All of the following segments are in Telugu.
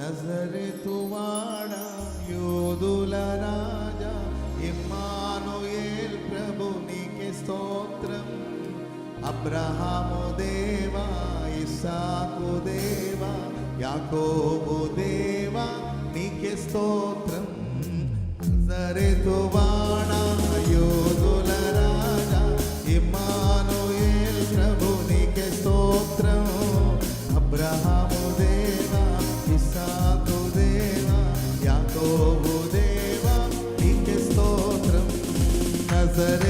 నజరేతువాడ యోధుల రాజా ఇమ్మానుయేల్ ప్రభు నీకే స్తోత్రం. అబ్రహాము దేవా ఇసాకు దేవా యాకోబు దేవా నీకే స్తోత్రం. నజరేతువా that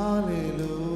Hallelujah.